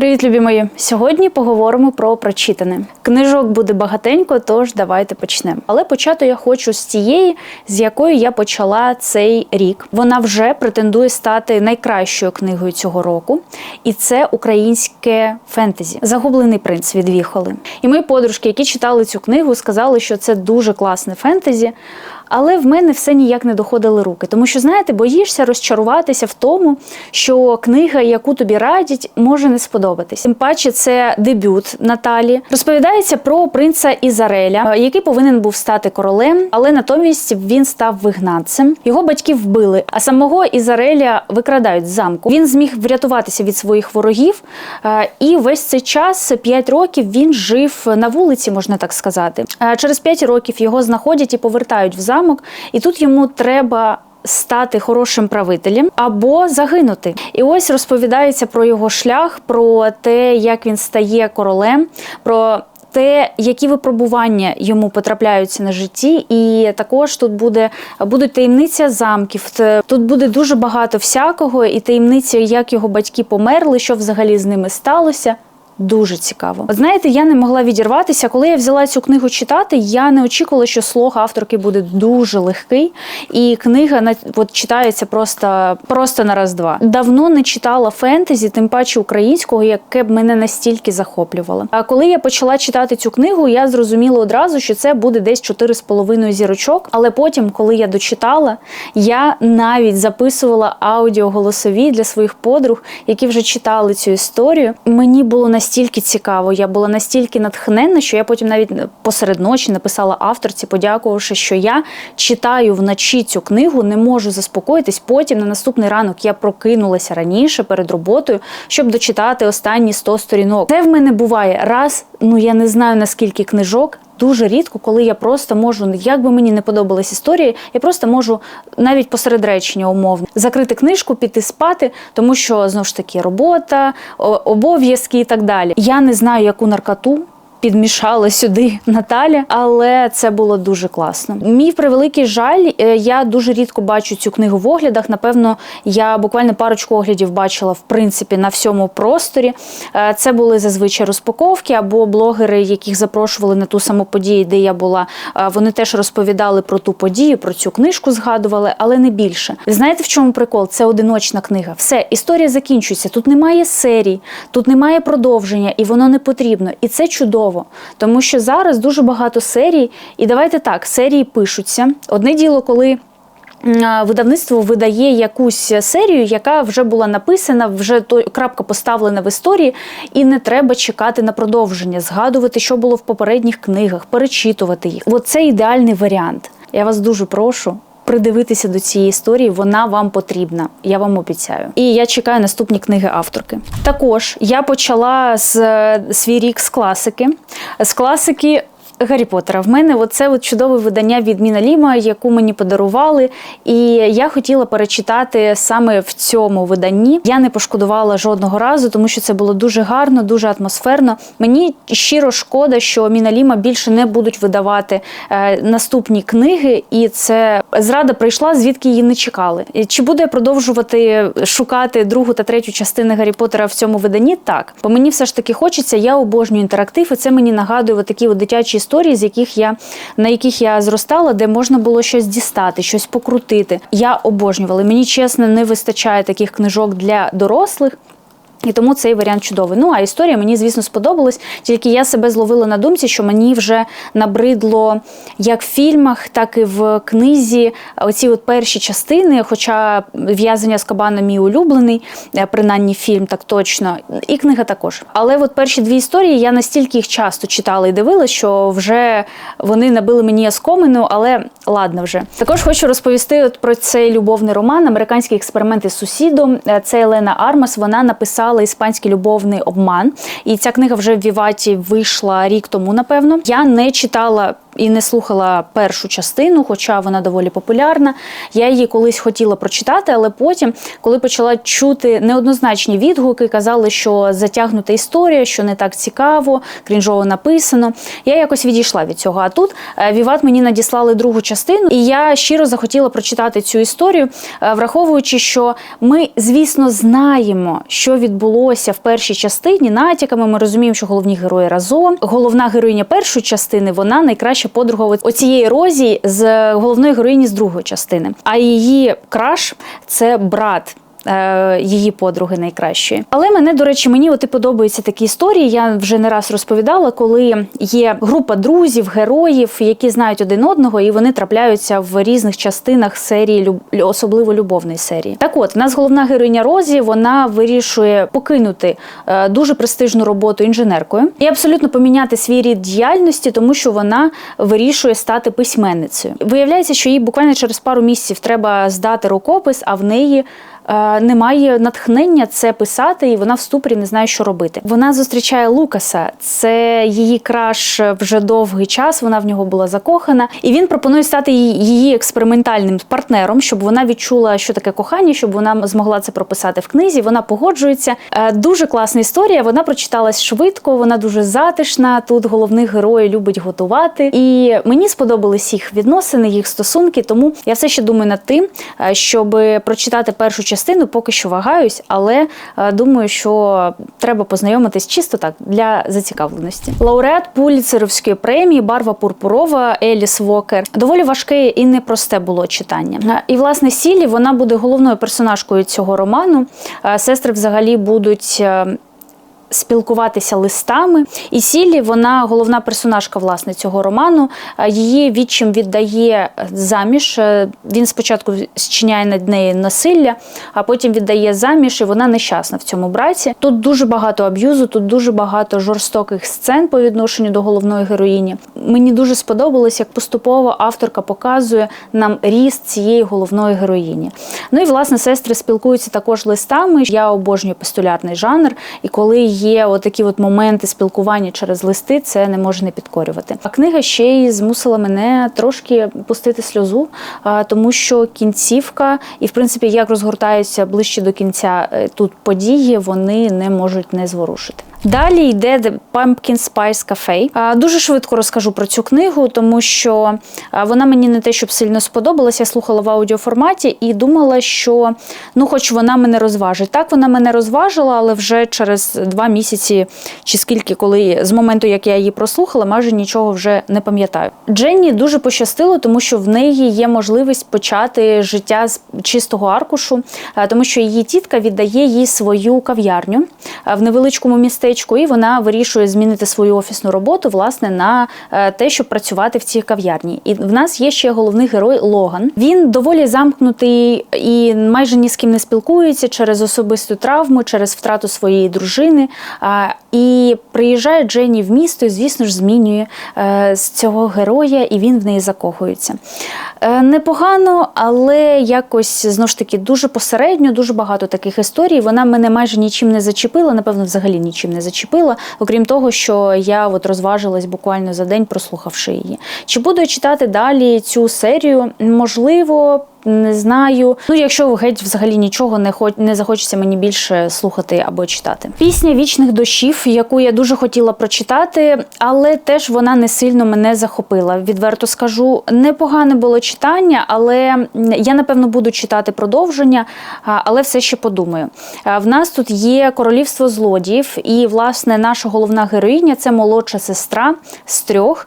Привіт, любі мої! Сьогодні поговоримо про прочитане. Книжок буде багатенько, тож давайте почнемо. Але почати я хочу з тієї, з якої я почала цей рік. Вона вже претендує стати найкращою книгою цього року, і це українське фентезі Загублений принц від Віхоли. І мої подружки, які читали цю книгу, сказали, що це дуже класне фентезі. Але в мене все ніяк не доходили руки, тому що знаєте, боїшся розчаруватися в тому, що книга, яку тобі радять, може не сподобатись. Тим паче, це дебют Наталі. Розповідається про принца Ізареля, який повинен був стати королем, але натомість він став вигнанцем. Його батьків вбили, а самого Ізареля викрадають з замку. Він зміг врятуватися від своїх ворогів, е, і весь цей час 5 років він жив на вулиці, можна так сказати. Е, Через 5 років його знаходять і повертають в замок, і тут йому треба. Стати хорошим правителем або загинути, і ось розповідається про його шлях, про те, як він стає королем, про те, які випробування йому потрапляються на житті, і також тут буде будуть таємниця замків. Тут буде дуже багато всякого, і таємниця, як його батьки померли, що взагалі з ними сталося. Дуже цікаво. От знаєте, я не могла відірватися. Коли я взяла цю книгу читати, я не очікувала, що слог авторки буде дуже легкий, і книга на от читається просто, просто на раз-два. Давно не читала фентезі, тим паче українського, яке б мене настільки захоплювало. А коли я почала читати цю книгу, я зрозуміла одразу, що це буде десь 4,5 зірочок. Але потім, коли я дочитала, я навіть записувала аудіоголосові для своїх подруг, які вже читали цю історію. Мені було настільки цікаво, я була настільки натхненна, що я потім навіть посеред ночі написала авторці, подякувавши, що я читаю вночі цю книгу, не можу заспокоїтись. Потім на наступний ранок я прокинулася раніше перед роботою, щоб дочитати останні 100 сторінок. Це в мене буває раз. Ну я не знаю наскільки книжок. Дуже рідко, коли я просто можу, як би мені не подобалась історія, я просто можу навіть посеред речення умовно закрити книжку, піти спати, тому що знову ж таки робота, обов'язки і так далі. Я не знаю, яку наркоту. Підмішала сюди Наталя, але це було дуже класно. Мій превеликий жаль, е, я дуже рідко бачу цю книгу в оглядах. Напевно, я буквально парочку оглядів бачила в принципі на всьому просторі. Е, Це були зазвичай розпаковки або блогери, яких запрошували на ту саму подію, де я була. Е, Вони теж розповідали про ту подію, про цю книжку згадували, але не більше. Знаєте, в чому прикол? Це одиночна книга. Все, історія закінчується. Тут немає серій, тут немає продовження, і воно не потрібно. І це чудово, тому що зараз дуже багато серій. І давайте так, серії пишуться. Одне діло, коли. Видавництво видає якусь серію, яка вже була написана, вже крапка поставлена в історії, і не треба чекати на продовження, згадувати, що було в попередніх книгах, перечитувати їх. Оце ідеальний варіант. Я вас дуже прошу. Придивитися до цієї історії, вона вам потрібна, я вам обіцяю. І я чекаю наступні книги авторки. Також я почала з е, свій рік з класики. З класики Гаррі Поттера. В мене оце от чудове видання від Міна Ліма, яку мені подарували. І я хотіла перечитати саме в цьому виданні. Я не пошкодувала жодного разу, тому що це було дуже гарно, дуже атмосферно. Мені щиро шкода, що Міна Ліма більше не будуть видавати е, наступні книги, і це зрада прийшла, звідки її не чекали. Чи буде продовжувати шукати другу та третю частини Гаррі Поттера в цьому виданні? Так, бо мені все ж таки хочеться. Я обожнюю інтерактив, і це мені нагадує такі дитячі історії, з яких я на яких я зростала, де можна було щось дістати, щось покрутити. Я обожнювала. Мені чесно не вистачає таких книжок для дорослих. І тому цей варіант чудовий. Ну а історія мені, звісно, сподобалась. Тільки я себе зловила на думці, що мені вже набридло як в фільмах, так і в книзі оці от перші частини. Хоча в'язання з кабана мій улюблений, е, принаймні фільм, так точно, і книга також. Але от перші дві історії я настільки їх часто читала і дивилась, що вже вони набили мені оскомину, але ладно вже. Також хочу розповісти от про цей любовний роман Американські експерименти з сусідом. Е, Це Елена Армас. Вона написала іспанський любовний обман. І ця книга вже в Віваті вийшла рік тому, напевно. Я не читала і не слухала першу частину, хоча вона доволі популярна. Я її колись хотіла прочитати, але потім, коли почала чути неоднозначні відгуки, казали, що затягнута історія, що не так цікаво, крінжово написано. Я якось відійшла від цього. А тут е, Віват мені надіслали другу частину, і я щиро захотіла прочитати цю історію, е, враховуючи, що ми, звісно, знаємо, що відбулося в першій частині. Натяками ми розуміємо, що головні герої разом. Головна героїня першої частини вона найкраща подруга оцієї розі з головної героїні з другої частини. А її краш це брат. Е, Її подруги найкращої. Але мене, до речі, мені от і подобаються такі історії. Я вже не раз розповідала, коли є група друзів, героїв, які знають один одного, і вони трапляються в різних частинах серії, особливо любовної серії. Так от, у нас головна героїня Розі, вона вирішує покинути е, дуже престижну роботу інженеркою і абсолютно поміняти свій рід діяльності, тому що вона вирішує стати письменницею. Виявляється, що їй буквально через пару місяців треба здати рукопис, а в неї. Е, Немає натхнення це писати, і вона в ступорі не знає, що робити. Вона зустрічає Лукаса. Це її краш вже довгий час. Вона в нього була закохана, і він пропонує стати її- експериментальним партнером, щоб вона відчула, що таке кохання, щоб вона змогла це прописати в книзі. Вона погоджується. Е, Дуже класна історія. Вона прочиталась швидко, вона дуже затишна. Тут головний герой любить готувати. І мені сподобались їх відносини, їх стосунки. Тому я все ще думаю над тим, е, щоб прочитати першу частину, поки що вагаюсь, але е, думаю, що треба познайомитись чисто так для зацікавленості. Лауреат Пуліцеровської премії Барва Пурпурова Еліс Вокер. Доволі важке і непросте було читання. Е, І власне Сілі вона буде головною персонажкою цього роману. Е, Сестри взагалі будуть. Спілкуватися листами. І Сілі, вона головна персонажка власне цього роману. Її відчим віддає заміж. Е, Він спочатку зчиняє над нею насилля, а потім віддає заміж, і вона нещасна в цьому браці. Тут дуже багато аб'юзу, тут дуже багато жорстоких сцен по відношенню до головної героїні. Мені дуже сподобалось, як поступово авторка показує нам ріст цієї головної героїні. Ну і власне сестри спілкуються також листами. Я обожнюю епістолярний жанр, і коли є отакі от моменти спілкування через листи, це не може не підкорювати. А книга ще й змусила мене трошки пустити сльозу, тому що кінцівка, і в принципі, як розгортаються ближче до кінця е, тут події, вони не можуть не зворушити. Далі йде The Pumpkin Spice Cafe. Дуже швидко розкажу про цю книгу, тому що вона мені не те, щоб сильно сподобалася. Я слухала в аудіоформаті і думала, що ну, хоч вона мене розважить. Так, вона мене розважила, але вже через два місяці чи скільки, коли з моменту, як я її прослухала, майже нічого вже не пам'ятаю. Дженні дуже пощастило, тому що в неї є можливість почати життя з чистого аркушу, тому що її тітка віддає їй свою кав'ярню в невеличкому містечку, і вона вирішує змінити свою офісну роботу власне на е, те, щоб працювати в цій кав'ярні. І в нас є ще головний герой Логан. Він доволі замкнутий і майже ні з ким не спілкується через особисту травму, через втрату своєї дружини. І приїжджає Дженні в місто, і, звісно ж, змінює е, з цього героя, і він в неї закохується. Е, Непогано, але якось знову ж таки дуже посередньо, дуже багато таких історій. Вона мене майже нічим не зачепила, напевно, взагалі нічим не зачепила, окрім того, що я от розважилась буквально за день, прослухавши її. Чи буду я читати далі цю серію? Можливо. Не знаю. Ну, якщо геть взагалі нічого не хоч не захочеться мені більше слухати або читати. Пісня вічних дощів, яку я дуже хотіла прочитати, але теж вона не сильно мене захопила. Відверто скажу, непогане було читання, але я напевно буду читати продовження, але все ще подумаю. В нас тут є королівство злодіїв, і власне наша головна героїня це молодша сестра з трьох.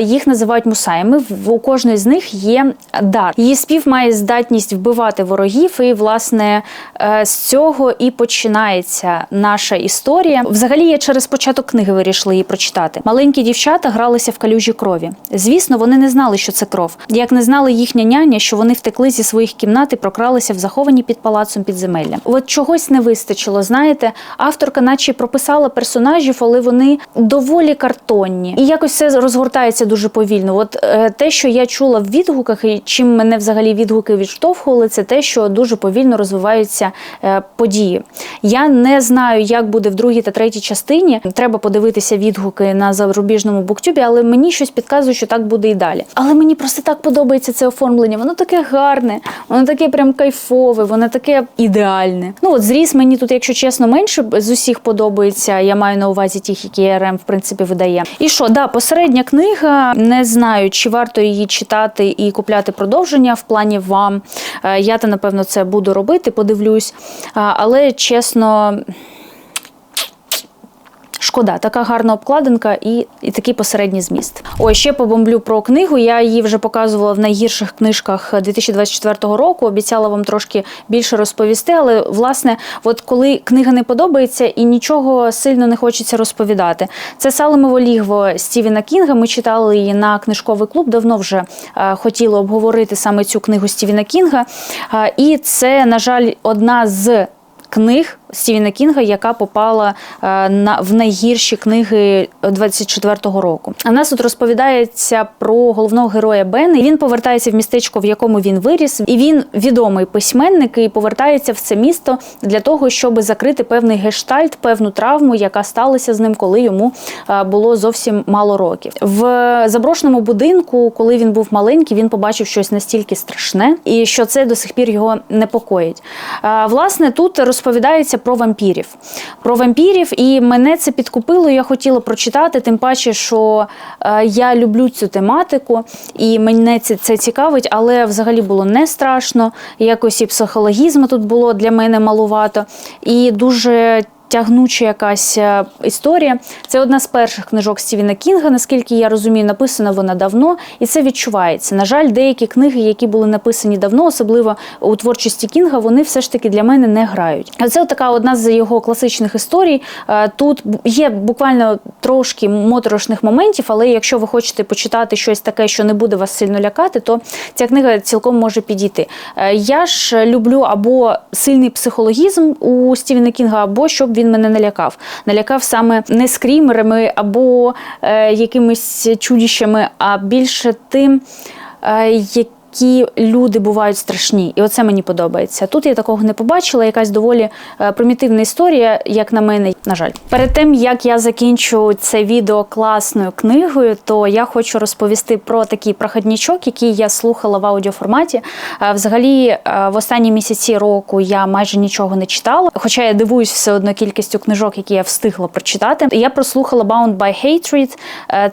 Їх називають мусаями. У кожної з них є дар. Її спів має здатність вбивати ворогів, і власне е, з цього і починається наша історія. Взагалі, я через початок книги вирішила її прочитати. Маленькі дівчата гралися в калюжі крові. Звісно, вони не знали, що це кров. Як не знали їхня няня, що вони втекли зі своїх кімнат і прокралися в заховані під палацом підземелля. От чогось не вистачило. Знаєте, авторка, наче прописала персонажів, але вони доволі картонні, і якось все розгортається дуже повільно. От е, те, що я чула в відгуках, і чим мене взагалі відгуки відгуки відштовхували, це те, що дуже повільно розвиваються е, події. Я не знаю, як буде в другій та третій частині. Треба подивитися відгуки на зарубіжному буктюбі, але мені щось підказує, що так буде і далі. Але мені просто так подобається це оформлення. Воно таке гарне, воно таке прям кайфове, воно таке ідеальне. Ну от зріс мені тут, якщо чесно, менше з усіх подобається. Я маю на увазі тих, які РМ в принципі видає. І що, да, посередня книга. Не знаю, чи варто її читати і купляти продовження в плані вам. Е, Я то напевно це буду робити, подивлюсь. Але чесно. Шкода, така гарна обкладинка і, і такий посередній зміст. Ой, ще побомблю про книгу. Я її вже показувала в найгірших книжках 2024 року. Обіцяла вам трошки більше розповісти. Але власне, от коли книга не подобається і нічого сильно не хочеться розповідати. Це Салемово лігво Стівена Кінга. Ми читали її на книжковий клуб. Давно вже е, хотіли обговорити саме цю книгу Стівена Кінга. Е, і це, на жаль, одна з книг Стівена Кінга, яка попала е, на в найгірші книги 24-го року. А нас тут розповідається про головного героя Бена. Він повертається в містечко, в якому він виріс, і він відомий письменник і повертається в це місто для того, щоб закрити певний гештальт, певну травму, яка сталася з ним, коли йому е, було зовсім мало років. В заброшеному будинку, коли він був маленький, він побачив щось настільки страшне, і що це до сих пір його непокоїть. Е, Власне, тут розповідається про вампірів. Про вампірів, і мене це підкупило. Я хотіла прочитати, тим паче, що е, я люблю цю тематику, і мене це, це цікавить, але взагалі було не страшно. Якось і психологізму тут було для мене малувато. І дуже тягнуча якась е, історія. Це одна з перших книжок Стівена Кінга, наскільки я розумію, написана вона давно, і це відчувається. На жаль, деякі книги, які були написані давно, особливо у творчості Кінга, вони все ж таки для мене не грають. Це така одна з його класичних історій. Е, Тут є буквально трошки моторошних моментів, але якщо ви хочете почитати щось таке, що не буде вас сильно лякати, то ця книга цілком може підійти. Е, Я ж люблю або сильний психологізм у Стівена Кінга, або щоб він мене налякав. Налякав саме не скрімерами або е, якимись чудіщами, а більше тим, е, які люди бувають страшні, і оце мені подобається. Тут я такого не побачила. Якась доволі е, примітивна історія, як на мене, на жаль. Перед тим як я закінчу це відео класною книгою, то я хочу розповісти про такий проходнічок, який я слухала в аудіоформаті. Е, Взагалі, е, в останні місяці року я майже нічого не читала, хоча я дивуюсь все одно кількістю книжок, які я встигла прочитати. Я прослухала Bound by Hatred.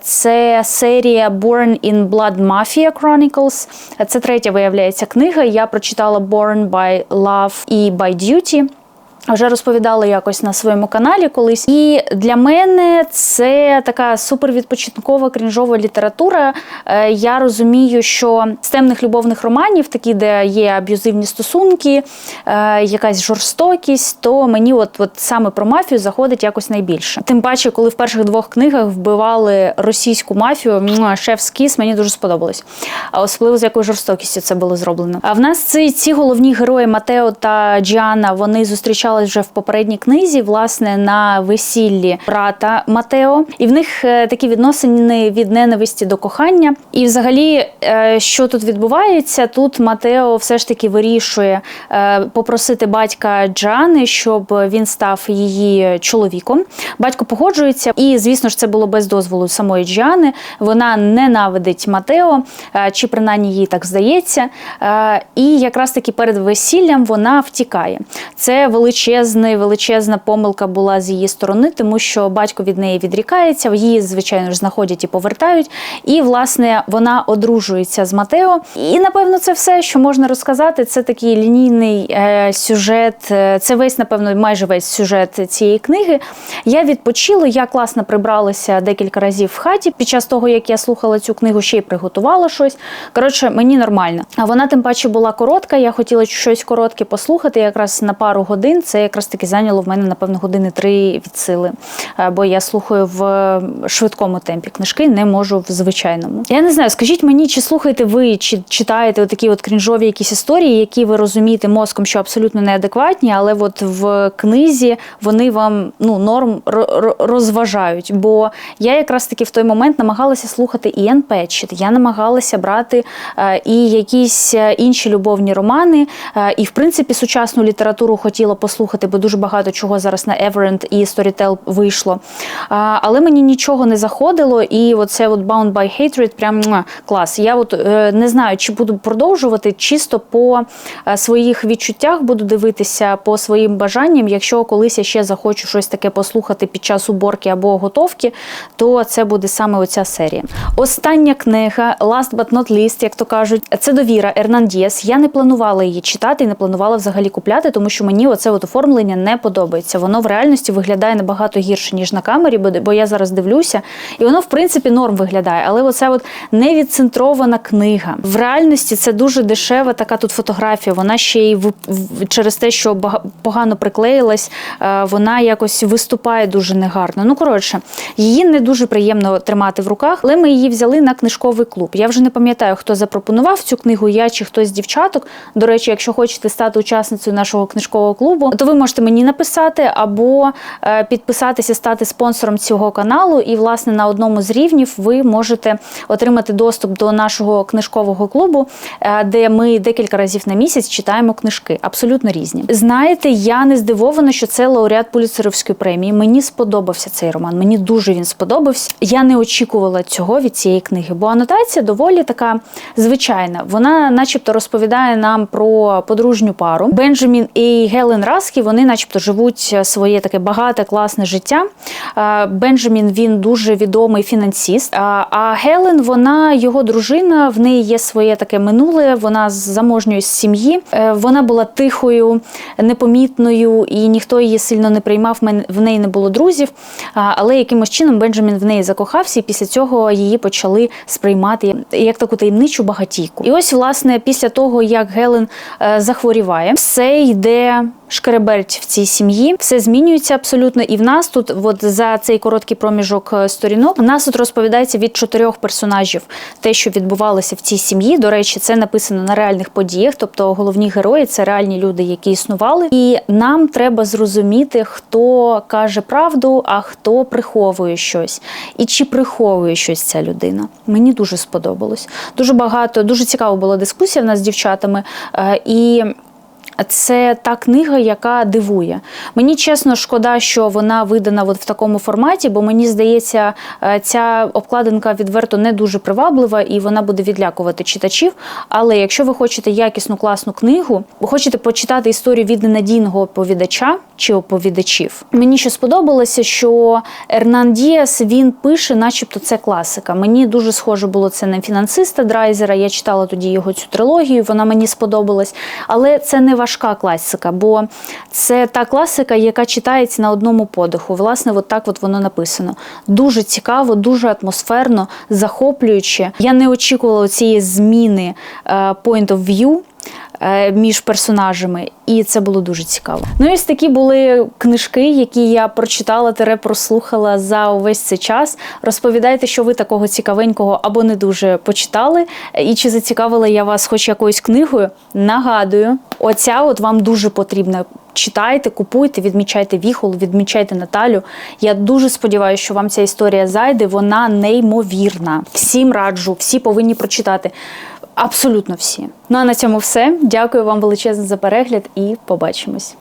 Це серія Born in Blood Mafia Chronicles. Це третя, виявляється, книга. Я прочитала Born by Love і by Duty. Вже розповідала якось на своєму каналі колись. І для мене це така супервідпочинкова крінжова література. Е, Я розумію, що з темних любовних романів, такі, де є аб'юзивні стосунки, е, якась жорстокість, то мені от, от саме про мафію заходить якось найбільше. Тим паче, коли в перших двох книгах вбивали російську мафію, шеф кіс мені дуже сподобалось. Особливо з якою жорстокістю це було зроблено. А в нас ці, ці головні герої Матео та Джіана вони зустрічались вже в попередній книзі, власне, на весіллі брата Матео, і в них е, такі відносини від ненависті до кохання. І, взагалі, е, що тут відбувається? Тут Матео все ж таки вирішує е, попросити батька Джани, щоб він став її чоловіком. Батько погоджується, і звісно ж, це було без дозволу самої Джани. Вона ненавидить Матео, чи принаймні їй так здається. І якраз таки перед весіллям вона втікає. Це величезна, величезна помилка була з її сторони, тому що батько від неї відрікається, її, звичайно ж, знаходять і повертають. І, власне, вона одружується з Матео. І, напевно, це все, що можна розказати. Це такий лінійний е, сюжет. Е, Це весь, напевно, майже весь сюжет цієї книги. Я відпочила, я класно прибралася декілька разів в хаті. Під час того, як я слухала цю книгу, ще й приготувала щось. Коротше, мені нормально. А вона тим паче була коротка. Я хотіла щось коротке послухати, якраз на пару годин. Це якраз таки зайняло в мене, напевно, години три від сили. Бо я слухаю в швидкому темпі книжки, не можу в звичайному. Я не знаю, скажіть мені, чи слухаєте ви, чи читаєте такі от крінжові якісь історії, які ви розумієте мозком, що абсолютно неадекватні, але от в книзі вони вам ну норм ро- ро- розважають. Бо я якраз таки в той момент намагалася слухати і Енн Петчет, я намагалася брати е, і якісь е, інші любовні романи, е, і в принципі сучасну літературу хотіла послухати, бо дуже багато чого зараз на Everend і Storytel вийшло. А, але мені нічого не заходило, і оце от Bound by Hatred прям клас. Я от е, не знаю, чи буду продовжувати чисто по е, своїх відчуттях буду дивитися по своїм бажанням. Якщо колись я ще захочу щось таке послухати під час уборки або готовки, то це буде саме оця серія. Остання книга, last but not least, як то кажуть, це довіра Ернан Дієс. Я не планувала її читати і не планувала взагалі купляти, тому що мені оце от оформлення не подобається. Воно в реальності виглядає набагато гірше, ніж на камері, бо- я зараз дивлюся, і воно в принципі норм виглядає. Але оця от невідцентрована книга. В реальності це дуже дешева така тут фотографія. Вона ще й в- через те, що погано приклеїлась, е, вона якось виступає дуже негарно. Ну коротше, її не дуже приємно тримати в руках, але ми її взяли на книжковий клуб. Я вже не пам'ятаю, хто запропонував цю книгу, я чи хтось з дівчаток. До речі, якщо хочете стати учасницею нашого книжкового клубу, то ви можете мені написати або е, підписатися, стати спонсором цього каналу. І, власне, на одному з рівнів ви можете отримати доступ до нашого книжкового клубу, е, де ми декілька разів на місяць читаємо книжки, абсолютно різні. Знаєте, я не здивована, що це лауреат Пуліцерівської премії. Мені сподобався цей роман. Мені дуже він сподобався. Я не очікувала цього від цієї книги, бо анотація доволі така звичайна. Вона, начебто, розповідає нам про подружню пару. Бенджамін і Гелен Раскі, вони, начебто, живуть своє таке багате, класне життя. Е, Бенджамін він дуже відомий фінансіст. А Гелен, вона його дружина, в неї є своє таке минуле. Вона з заможньої сім'ї. Е, Вона була тихою, непомітною, і ніхто її сильно не приймав. В неї не було друзів. Але якимось чином Бенджамін в неї закохався, і після цього її почали сприймати як таку таємничу багатійку. І ось, власне, після того, як Гелен е, захворіває, все йде шкереберть в цій сім'ї, все змінюється абсолютно. І в нас тут, от за цей короткий проміжок е, сторінок, в нас тут розповідається від чотирьох персонажів те, що відбувалося в цій сім'ї. До речі, це написано на реальних подіях, тобто головні герої це реальні люди, які існували. І нам треба зрозуміти, хто каже правду, а хто приховує щось, і чи приховує щось ця людина. Мені дуже сподобалось. Дуже багато, дуже цікава була дискусія в нас з дівчатами. е, І це та книга, яка дивує. Мені чесно шкода, що вона видана от в такому форматі, бо мені здається, е, ця обкладинка відверто не дуже приваблива і вона буде відлякувати читачів. Але якщо ви хочете якісну класну книгу, ви хочете почитати історію від ненадійного оповідача чи оповідачів. Мені що сподобалося, що Ернан Діас він пише, начебто, це класика. Мені дуже схоже було це на фінансиста Драйзера. Я читала тоді його цю трилогію, вона мені сподобалась. Але це не важка класика, бо це та класика, яка читається на одному подиху. Власне, от так от воно написано. Дуже цікаво, дуже атмосферно, захоплююче. Я не очікувала цієї зміни е, point of view між персонажами, і це було дуже цікаво. Ну і ось такі були книжки, які я прочитала тере прослухала за увесь цей час. Розповідайте, що ви такого цікавенького або не дуже почитали, і чи зацікавила я вас хоч якоюсь книгою. Нагадую, оця от вам дуже потрібна. Читайте, купуйте, відмічайте віхол, відмічайте Наталю. Я дуже сподіваюся, що вам ця історія зайде. Вона неймовірна. Всім раджу, всі повинні прочитати. Абсолютно всі. Ну а на цьому все. Дякую вам величезно за перегляд і побачимось.